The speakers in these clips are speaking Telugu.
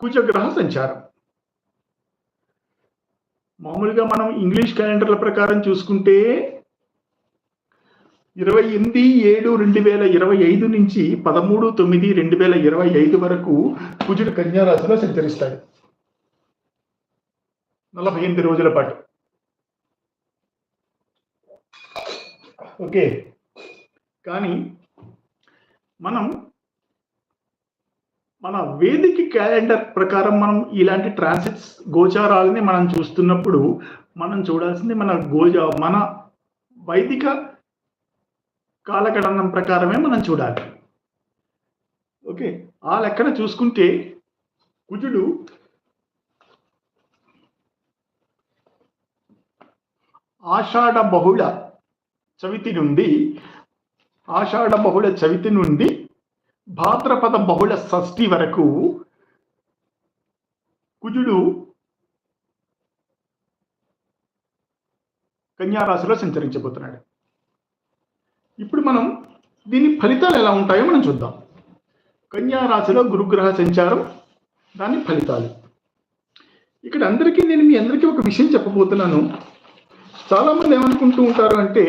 కుజగ్రహ సంచారం. మామూలుగా మనం ఇంగ్లీష్ క్యాలెండర్ల ప్రకారం చూసుకుంటే ఇరవై ఎనిమిది ఏడు రెండు వేల ఇరవై ఐదు నుంచి పదమూడు తొమ్మిది రెండు వేల ఇరవై ఐదు వరకు కుజుడు కన్యారాశిలో సంచరిస్తాడు. నలభై ఎనిమిది రోజుల పాటు. ఓకే. కానీ మనం మన వేదిక క్యాలెండర్ ప్రకారం మనం ఇలాంటి ట్రాన్సిట్స్ గోచారాలని మనం చూస్తున్నప్పుడు మనం చూడాల్సింది మన గోజ మన వైదిక కాలగణనం ప్రకారమే మనం చూడాలి. ఓకే ఆ లెక్కన చూసుకుంటే కుజుడు ఆషాఢ బహుళ చవితి నుండి ఆషాఢ బహుళ చవితి నుండి భాద్రపద బహుళ షష్ఠి వరకు కుజుడు కన్యారాశిలో సంచరించబోతున్నాడు. ఇప్పుడు మనం దీని ఫలితాలు ఎలా ఉంటాయో మనం చూద్దాం. కన్యారాశిలో గురుగ్రహ సంచారం దాని ఫలితాలు. ఇక్కడ అందరికీ నేను మీ అందరికీ ఒక విషయం చెప్పబోతున్నాను. చాలామంది ఏమనుకుంటూ ఉంటారు అంటే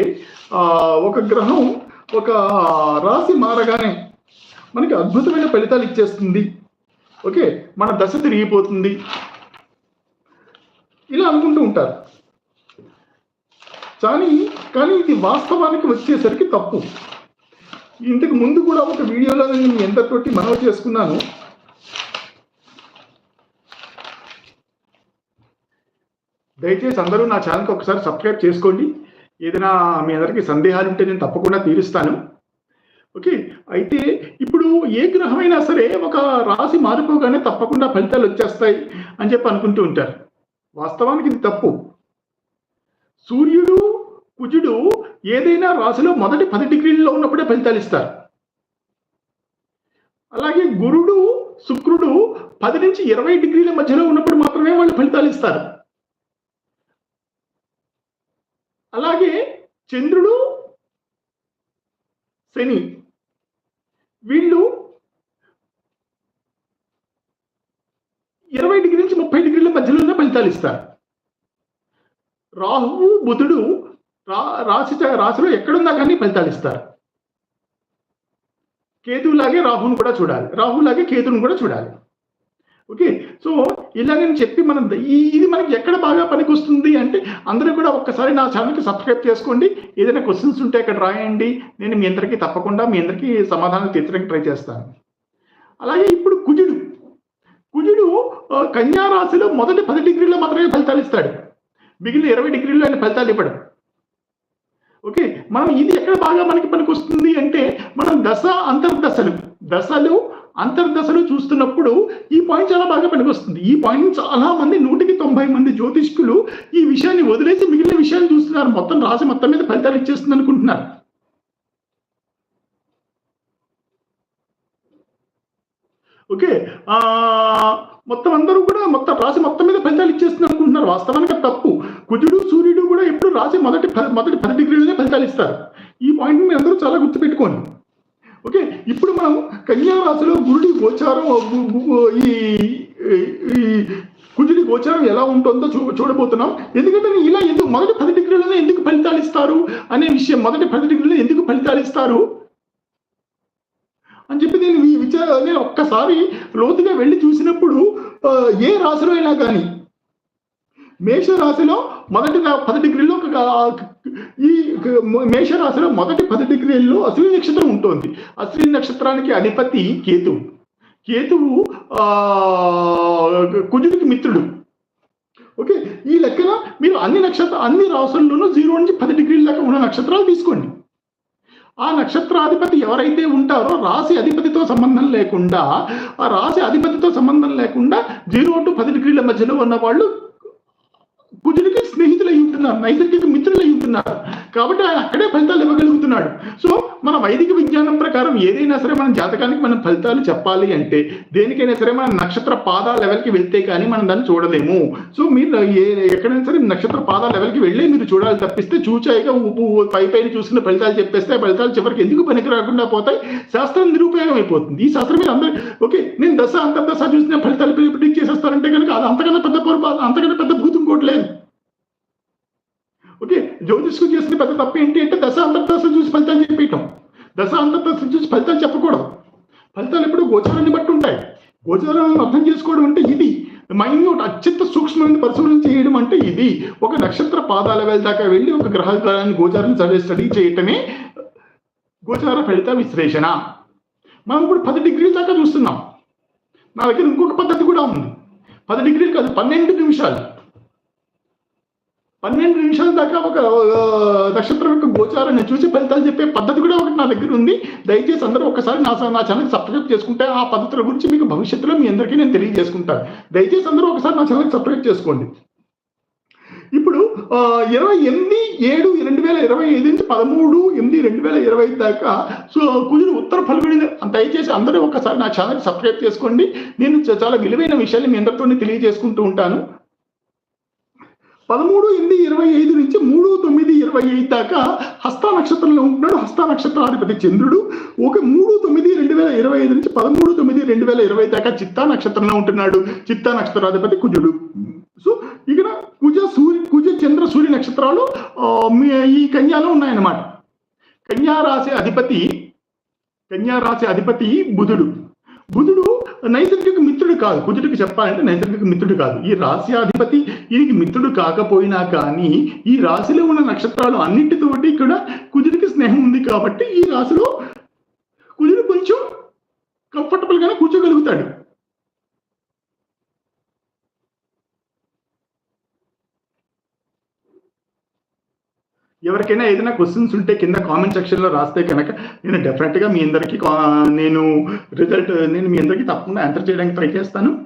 ఒక గ్రహం ఒక రాశి మారగానే మనకి అద్భుతమైన ఫలితాలు ఇచ్చేస్తుంది. ఓకే మన దశ తిరిగిపోతుంది. ఇలా అనుకుంటూ ఉంటారు. కానీ కానీ ఇది వాస్తవానికి వచ్చేసరికి తప్పు. ఇంతకు ముందు కూడా ఒక వీడియోలో నేను ఎంతతోటి మనవి చేసుకున్నాను. దయచేసి అందరూ నా ఛానల్కి ఒకసారి సబ్స్క్రైబ్ చేసుకోండి. ఏదైనా మీ అందరికీ సందేహాలు ఉంటే నేను తప్పకుండా తీరుస్తాను. ఓకే అయితే ఇప్పుడు ఏ గ్రహమైనా సరే ఒక రాశి మారిపోగానే తప్పకుండా ఫలితాలు వచ్చేస్తాయి అని చెప్పి అనుకుంటూ ఉంటారు. వాస్తవానికి ఇది తప్పు. సూర్యుడు కుజుడు ఏదైనా రాశిలో మొదటి పది డిగ్రీల్లో ఉన్నప్పుడే ఫలితాలు ఇస్తారు. అలాగే గురుడు శుక్రుడు పది నుంచి ఇరవై డిగ్రీల మధ్యలో ఉన్నప్పుడు మాత్రమే వాళ్ళు ఫలితాలు ఇస్తారు. అలాగే చంద్రుడు శని వీళ్ళు ఇరవై డిగ్రీ నుంచి ముప్పై డిగ్రీల మధ్యలోనే ఫలితాలు ఇస్తారు. రాహువు బుధుడు రా రాశి రాశిలో ఎక్కడున్నా కానీ ఫలితాలు ఇస్తారు. కేతువులాగే రాహుని కూడా చూడాలి. రాహులాగే కేతువుని కూడా చూడాలి. ఓకే సో ఇలాగని చెప్పి మనం ఈ ఇది మనకి ఎక్కడ బాగా పనికొస్తుంది అంటే అందరూ కూడా ఒక్కసారి నా ఛానల్కి సబ్స్క్రైబ్ చేసుకోండి. ఏదైనా క్వశ్చన్స్ ఉంటే అక్కడ రాయండి. నేను మీ అందరికీ తప్పకుండా మీ అందరికీ సమాధానం తీర్చడానికి ట్రై చేస్తాను. అలాగే ఇప్పుడు కుజుడు. కుజుడు కన్యారాశిలో కన్యా రాశిలో మొదటి పది డిగ్రీలో మాత్రమే ఫలితాలు ఇస్తాడు. మిగిలిన ఇరవై డిగ్రీలో ఆయన ఫలితాలు ఇవ్వడు. ఓకే? మనం ఇది ఎక్కడ బాగా మనకి పనికొస్తుంది అంటే మనం దశ అంతర్దశలు దశలు అంతర్దశలు చూస్తున్నప్పుడు ఈ పాయింట్ చాలా బాగా పనికొస్తుంది. ఈ పాయింట్ చాలా మంది నూటికి తొంభై మంది జ్యోతిష్కులు ఈ విషయాన్ని వదిలేసి మిగిలిన విషయాలు చూస్తున్నారు. మొత్తం రాసి మొత్తం మీద ఫలితాలు ఇచ్చేస్తుంది అనుకుంటున్నారు. ఓకే. ఆ మొత్తం అందరూ కూడా మొత్తం రాశి మొత్తం మీద ఫలితాలు ఇచ్చేస్తుంది అనుకుంటున్నారు. వాస్తవానికి తప్పు. కుజుడు సూర్యుడు కూడా ఎప్పుడు రాశి మొదటి మొదటి పది డిగ్రీలనే ఫలితాలు ఇస్తారు. ఈ పాయింట్ మీరు అందరూ చాలా గుర్తుపెట్టుకోండి. ఓకే. ఇప్పుడు మనం కన్యా రాశిలో గురుడి గోచారం ఈ ఈ కుజుడి గోచారం ఎలా ఉంటుందో చూ చూడబోతున్నాం. ఎందుకంటే నేను ఇలా ఎందుకు మొదటి పది డిగ్రీలనే ఎందుకు ఫలితాలు ఇస్తారు? అనే విషయం మొదటి పది డిగ్రీలో ఎందుకు ఫలితాలు ఇస్తారు? అని చెప్పి నేను ఈ విచార నేను ఒక్కసారి లోతుగా వెళ్ళి చూసినప్పుడు ఏ రాశిలో అయినా కానీ మేష రాశిలో మొదటి పది డిగ్రీలో ఒక ఈ మేష రాశిలో మొదటి పది డిగ్రీల్లో అశ్విని నక్షత్రం ఉంటుంది. అశ్విని నక్షత్రానికి అధిపతి కేతువు కేతువు కుజుడికి మిత్రుడు. ఓకే? ఈ లెక్కన మీరు అన్ని నక్షత్ర అన్ని రాసుల్లోనూ జీరో నుంచి పది డిగ్రీల దాకా ఉన్న నక్షత్రాలు తీసుకోండి. ఆ నక్షత్రాధిపతి ఎవరైతే ఉంటారో రాశి అధిపతితో సంబంధం లేకుండా ఆ రాశి అధిపతితో సంబంధం లేకుండా జీరో టు పది డిగ్రీల మధ్యలో ఉన్న వాళ్ళు కుజుడికి స్నేహితులు ఉంటున్నారు నైసర్గిక మిత్రులు ఉంటున్నారు కాబట్టి ఆయన అక్కడే ఫలితాలు ఇవ్వగలుగుతున్నాడు. సో మన వైదిక విజ్ఞానం ప్రకారం ఏదైనా సరే మన జాతకానికి మనం ఫలితాలు చెప్పాలి అంటే దేనికైనా సరే మన నక్షత్ర పాద లెవెల్కి వెళ్తే కానీ మనం దాన్ని చూడలేము. సో మీరు ఏ ఎక్కడైనా సరే నక్షత్ర పాదాల లెవెల్కి వెళ్ళే మీరు చూడాలి తప్పిస్తే చూచాయిగా పై పైన చూసిన ఫలితాలు చెప్పేస్తే ఫలితాలు చివరికి ఎందుకు పనికి రాకుండా పోతాయి? శాస్త్రం నిరుపయోగం అయిపోతుంది. ఈ శాస్త్రం మీద అందరూ ఓకే నేను నేను దశ అంతర్దశ చూసిన ఫలితాలు ప్రిడిక్ట్ చేసేస్తారంటే కనుక అది అంతకన్నా పెద్ద పొరపాటు అంతకన్నా పెద్ద భూతం కోట్లేదు. ఓకే జ్యోతిష్కు చేసిన పెద్ద తప్పు ఏంటి అంటే దశ అంతర్దశ చూసి ఫలితాలు చెప్పేయటం. దశ అంతర్దశ చూసి ఫలితాలు చెప్పకూడదు. ఫలితాలు ఎప్పుడు గోచారాన్ని బట్టి ఉంటాయి. గోచారాలను అర్థం చేసుకోవడం అంటే ఇది. మైన్యూట్ అత్యంత సూక్ష్మమైన పరిశోధన చేయడం అంటే ఇది. ఒక నక్షత్ర పాదాల దాకా వెళ్ళి ఒక గ్రహాన్ని గోచారం చదివి స్టడీ చేయటమే గోచార ఫలిత విశ్లేషణ. మనం ఇప్పుడు పది డిగ్రీల దాకా చూస్తున్నాం. నా దగ్గర ఇంకొక పద్ధతి కూడా ఉంది. పది డిగ్రీలు కాదు పన్నెండు నిమిషాలు. పన్నెండు నిమిషాల దాకా ఒక నక్షత్రం యొక్క గోచారాన్ని చూసి ఫలితాలు చెప్పే పద్ధతి కూడా ఒకటి నా దగ్గర ఉంది. దయచేసి అందరూ ఒకసారి నా నా ఛానల్ సబ్స్క్రైబ్ చేసుకుంటే ఆ పద్ధతుల గురించి మీకు భవిష్యత్తులో మీ అందరికీ నేను తెలియజేసుకుంటాను. దయచేసి అందరూ ఒకసారి నా ఛానల్ సబ్స్క్రైబ్ చేసుకోండి. ఇప్పుడు ఇరవై ఎనిమిది ఏడు రెండు వేల ఇరవై ఐదు నుంచి పదమూడు ఎనిమిది రెండు వేల ఇరవై ఐదు దాకా సో కుజుడు ఉత్తర ఫల్గుని దయచేసి అందరూ ఒకసారి నా ఛానల్ సబ్స్క్రైబ్ చేసుకోండి. నేను చ- చాలా విలువైన విషయాలు మీ అందరితో తెలియజేసుకుంటూ ఉంటాను. పదమూడు ఎనిమిది ఇరవై ఐదు నుంచి మూడు తొమ్మిది ఇరవై ఐదు దాకా హస్త నక్షత్రంలో ఉంటున్నాడు. హస్త నక్షత్రాధిపతి చంద్రుడు. ఒక మూడు తొమ్మిది రెండు వేల ఇరవై ఐదు నుంచి పదమూడు తొమ్మిది రెండు వేల ఇరవై దాకా చిత్తా నక్షత్రంలో ఉంటున్నాడు. చిత్తా నక్షత్రాధిపతి కుజుడు. సో ఇక్కడ కుజ సూర్య కుజ చంద్ర సూర్య నక్షత్రాలు ఆ, ఈ కన్యాలో ఉన్నాయన్నమాట. కన్యా రాశి అధిపతి కన్యా రాశి అధిపతి బుధుడు. బుధుడు నైసర్గిక మిత్రుడు కాదు. కుజుడికి చెప్పాలంటే నైసర్గిక మిత్రుడు కాదు. ఈ రాశి అధిపతి ఈయనకి మిత్రుడు కాకపోయినా కానీ ఈ రాశిలో ఉన్న నక్షత్రాలు అన్నింటితోటి కూడా కుజుడికి స్నేహం ఉంది కాబట్టి ఈ రాశిలో కుజుడు కొంచెం కంఫర్టబుల్ గానే కూర్చోగలుగుతాడు. ఎవరికైనా ఏదైనా క్వశ్చన్స్ ఉంటే కింద కామెంట్ సెక్షన్లో రాస్తే కనుక నేను డెఫినెట్గా మీ అందరికీ కా- నేను రిజల్ట్ నేను మీ అందరికీ తప్పకుండా ఆన్సర్ చేయడానికి ట్రై చేస్తాను.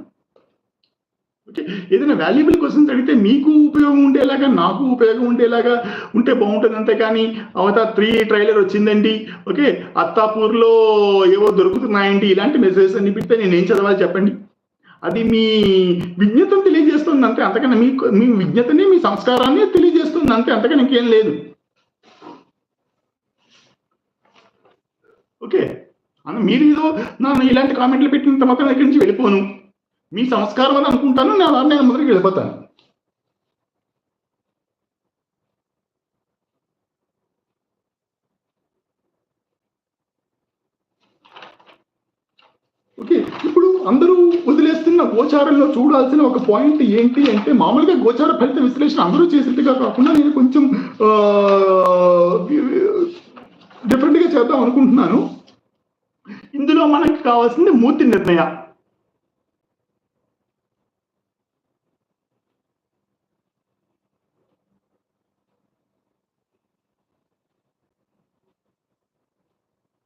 ఓకే ఏదైనా వాల్యుబుల్ క్వశ్చన్స్ అడిగితే మీకు ఉపయోగం ఉండేలాగా నాకు ఉపయోగం ఉండేలాగా ఉంటే బాగుంటుంది అంతే కానీ అవతార్ త్రీ ట్రైలర్ వచ్చిందండి. ఓకే అత్తాపూర్లో ఏవో దొరుకుతున్నాయండి. ఇలాంటి మెసేజెస్ అన్ని పెడితే నేను ఏం చదవాలి చెప్పండి? అది మీ విజ్ఞతను తెలియజేస్తుంది అంతే. అంతకన్నా మీ మీ విజ్ఞతని మీ సంస్కారాన్ని తెలియజేస్తుంది అంతే. అంతకన్నా ఇంకేం లేదు. ఓకే. అన్న మీరు ఏదో నన్ను ఇలాంటి కామెంట్లు పెట్టినంత మాత్రం దగ్గర నుంచి వెళ్ళిపోను. మీ సంస్కారం అని అనుకుంటాను నేను అలా నేను మొదటికి వెళ్ళిపోతాను. ఓకే. ఇప్పుడు అందరూ వదిలేస్తున్న గోచారంలో చూడాల్సిన ఒక పాయింట్ ఏంటి అంటే మామూలుగా గోచార ఫలిత విశ్లేషణ అందరూ చేసినట్టుగా కాకుండా నేను కొంచెం డిఫరెంట్గా చేద్దాం అనుకుంటున్నాను. ఇందులో మనకి కావాల్సింది మూర్తి నిర్ణయ.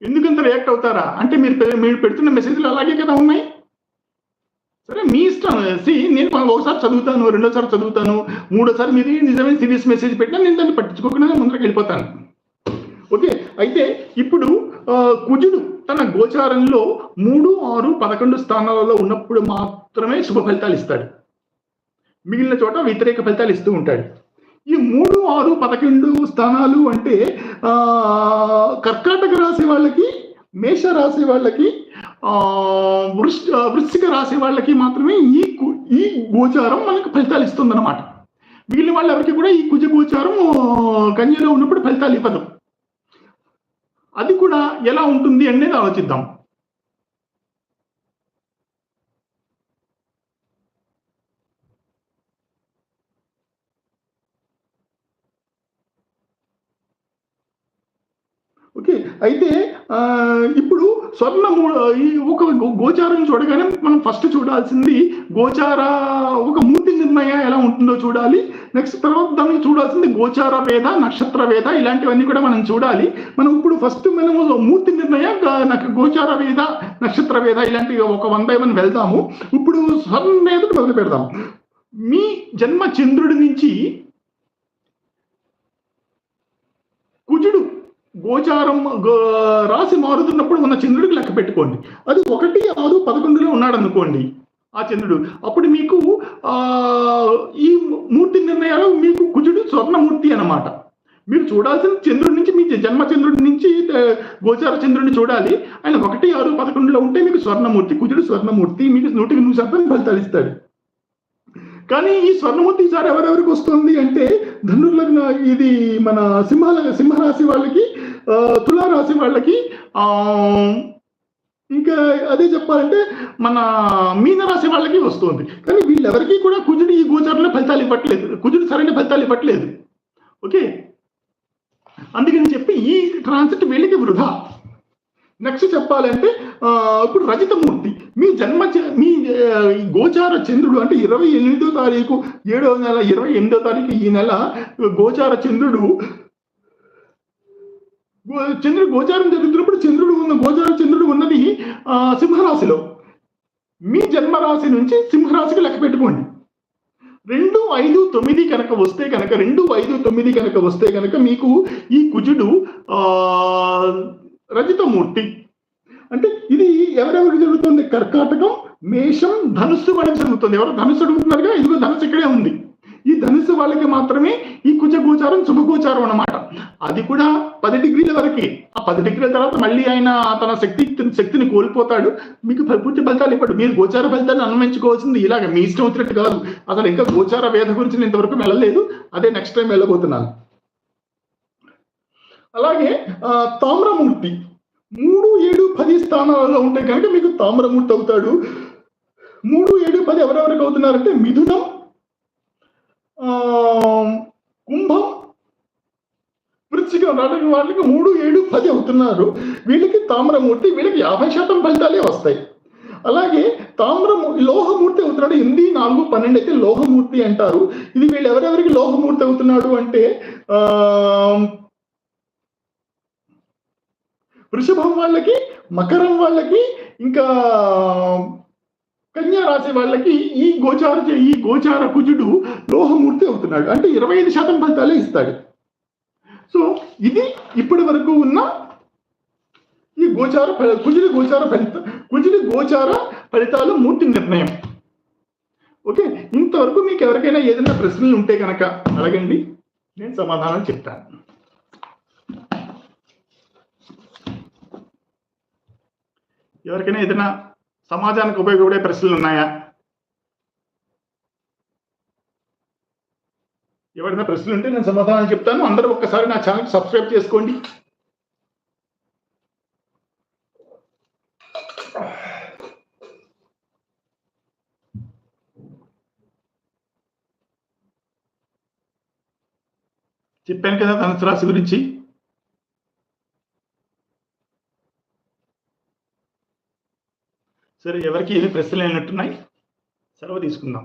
ఎందుకంత రియాక్ట్ అవుతారా? అంటే మీరు మీరు పెడుతున్న మెసేజ్లు అలాగే కదా ఉన్నాయి? సరే మీ ఇష్టం. సి నేను ఒకసారి చదువుతాను రెండోసారి చదువుతాను మూడోసారి మీరు నిజమైన సీరియస్ మెసేజ్ పెట్టినా నేను దాన్ని పట్టించుకోకుండా ముందరకు వెళ్ళిపోతాను ఓకే అయితే ఇప్పుడు కుజుడు తన గోచారంలో మూడు ఆరు పదకొండు స్థానాలలో ఉన్నప్పుడు మాత్రమే శుభ ఫలితాలు ఇస్తాడు. మిగిలిన చోట వ్యతిరేక ఫలితాలు ఇస్తూ ఉంటాడు. ఈ మూడు ఆరు పదకొండు స్థానాలు అంటే కర్కాటక రాశి వాళ్ళకి మేష రాశి వాళ్ళకి వృష్ వృశ్చిక రాశి వాళ్ళకి మాత్రమే ఈ ఈ గోచారం మనకు ఫలితాలు ఇస్తుందన్నమాట. మిగిలిన వాళ్ళెవరికి కూడా ఈ కుజ గోచారం కన్యలో ఉన్నప్పుడు ఫలితాలు ఇవ్వదు. అది కూడా ఎలా ఉంటుంది అనేది ఆలోచిద్దాం. ఓకే అయితే ఇప్పుడు స్వర్ణ ఈ ఒక గోచారం చూడగానే మనం ఫస్ట్ చూడాల్సింది గోచార ఒక మూర్తి నిర్ణయ ఎలా ఉంటుందో చూడాలి. నెక్స్ట్ తర్వాత దానికి చూడాల్సింది గోచార వేద నక్షత్ర వేద ఇలాంటివన్నీ కూడా మనం చూడాలి. మనం ఇప్పుడు ఫస్ట్ మనము మూర్తి నిర్ణయం గోచార వేద నక్షత్ర వేద ఇలాంటి ఒక వన్ బై వన్ వెళ్దాము ఇప్పుడు స్వర్ణ వేద మొదలు పెడదాం. మీ జన్మ చంద్రుడి నుంచి కుజుడు గోచారం గో- రాశి మారుతున్నప్పుడు ఉన్న చంద్రుడికి లెక్క పెట్టుకోండి. అది ఒకటి ఆరు పదకొండులో ఉన్నాడు అనుకోండి ఆ చంద్రుడు. అప్పుడు మీకు ఈ మూర్తి నిర్ణయాలు మీకు కుజుడు స్వర్ణమూర్తి అన్నమాట. మీరు చూడాల్సిన చంద్రుడి నుంచి మీ జన్మ చంద్రుడి నుంచి గోచార చంద్రుడిని చూడాలి. ఆయన ఒకటి ఆరు పదకొండులో ఉంటే మీకు స్వర్ణమూర్తి కుజుడు స్వర్ణమూర్తి మీకు నూటికి నూరు శాతం ఫలితాలు ఇస్తాడు. కానీ ఈ స్వర్ణమూర్తి ఈసారి ఎవరెవరికి వస్తుంది అంటే ధనుర్లగ్న ఇది మన సింహాల సింహరాశి వాళ్ళకి తులారాశి వాళ్ళకి ఆ ఇంకా అదే చెప్పాలంటే మన మీనరాశి వాళ్ళకి వస్తుంది. కానీ వీళ్ళెవరికీ కూడా కుజుడు ఈ గోచారంలో ఫలితాలు ఇవ్వట్లేదు. కుజుడు సరైన ఫలితాలు ఇవ్వట్లేదు. ఓకే? అందుకని చెప్పి ఈ ట్రాన్సిట్ వీళ్ళకి వృధా. నెక్స్ట్ చెప్పాలంటే ఆ, ఇప్పుడు రజితమూర్తి మీ జన్మ మీ గోచార చంద్రుడు అంటే ఇరవై ఎనిమిదో తారీఖు ఏడవ నెల ఇరవై ఎనిమిదో తారీఖు ఈ నెల గోచార చంద్రుడు చంద్రుడు గోచారం జరుగుతున్నప్పుడు చంద్రుడు ఉన్న గోచార చంద్రుడు ఉన్నది ఆ, సింహరాశిలో. మీ జన్మరాశి నుంచి సింహరాశికి లెక్క పెట్టుకోండి. రెండు ఐదు తొమ్మిది కనుక వస్తే కనుక రెండు ఐదు తొమ్మిది కనుక వస్తే కనుక మీకు ఈ కుజుడు ఆ రజితమూర్తి. అంటే ఇది ఎవరెవరికి జరుగుతుంది? కర్కాటకం మేషం ధనుస్సు వాళ్ళకి జరుగుతుంది. ఎవరు ధనుస్సు అడుగుతున్నారుగా ఇదిగో ధనుసు ఇక్కడే ఉంది. ఈ ధనుస్సు వాళ్ళకి మాత్రమే ఈ కుజ గోచారం శుభగోచారం అన్నమాట. అది కూడా పది డిగ్రీల వరకు. ఆ పది డిగ్రీల తర్వాత మళ్ళీ ఆయన తన శక్తి శక్తిని కోల్పోతాడు. మీకు పూర్తి ఫలితాలు ఇవ్వడు. మీరు గోచార ఫలితాన్ని అన్వయించుకోవాల్సింది ఇలాగ. మీ ఇష్టం వచ్చినట్టు కాదు. అసలు ఇంకా గోచార వేద గురించి నేను ఇంతవరకు వెళ్ళలేదు అదే నెక్స్ట్ టైం వెళ్ళబోతున్నాను. అలాగే ఆ, తామ్రమూర్తి. మూడు ఏడు పది స్థానాలలో ఉంటే కనుక మీకు తామ్రమూర్తి అవుతాడు. మూడు ఏడు పది ఎవరెవరికి అవుతున్నారంటే మిథునం ఆ, కుంభం వాళ్ళకి మూడు ఏడు పది అవుతున్నారు. వీళ్ళకి తామ్రమూర్తి వీళ్ళకి యాభై శాతం ఫలితాలే వస్తాయి. అలాగే తామ్రము లోహమూర్తి అవుతున్నాడు. ఎనిమిది నాలుగు పన్నెండు అయితే లోహమూర్తి అంటారు. ఇది వీళ్ళు ఎవరెవరికి లోహమూర్తి అవుతున్నాడు అంటే ఆ వృషభం వాళ్ళకి మకరం వాళ్ళకి ఇంకా కన్యా రాశి వాళ్ళకి ఈ గోచార ఈ గోచార కుజుడు లోహమూర్తి అవుతున్నాడు. అంటే ఇరవై ఐదు శాతం ఫలితాలే ఇస్తాడు. సో ఇది ఇప్పటి వరకు ఉన్న ఈ గోచార కుజిలి గోచార ఫలిత కుజిలి గోచార ఫలితాలు మూర్తి నిర్ణయం. ఓకే? ఇంతవరకు మీకు ఎవరికైనా ఏదైనా ప్రశ్నలు ఉంటే కనుక అడగండి. నేను సమాధానం చెప్తాను. ఎవరికైనా ఏదైనా సమాజానికి ఉపయోగపడే ప్రశ్నలు ఉన్నాయా? ఎవరైనా ప్రశ్నలు ఉంటే నేను సమాధానం చెప్తాను. అందరూ ఒక్కసారి నా ఛానల్ సబ్స్క్రైబ్ చేసుకోండి. చెప్పాను కదా ధనుసు రాశి గురించి. సరే ఎవరికి ఏమి ప్రశ్నలు అయినట్టున్నాయి సెలవు తీసుకుందాం.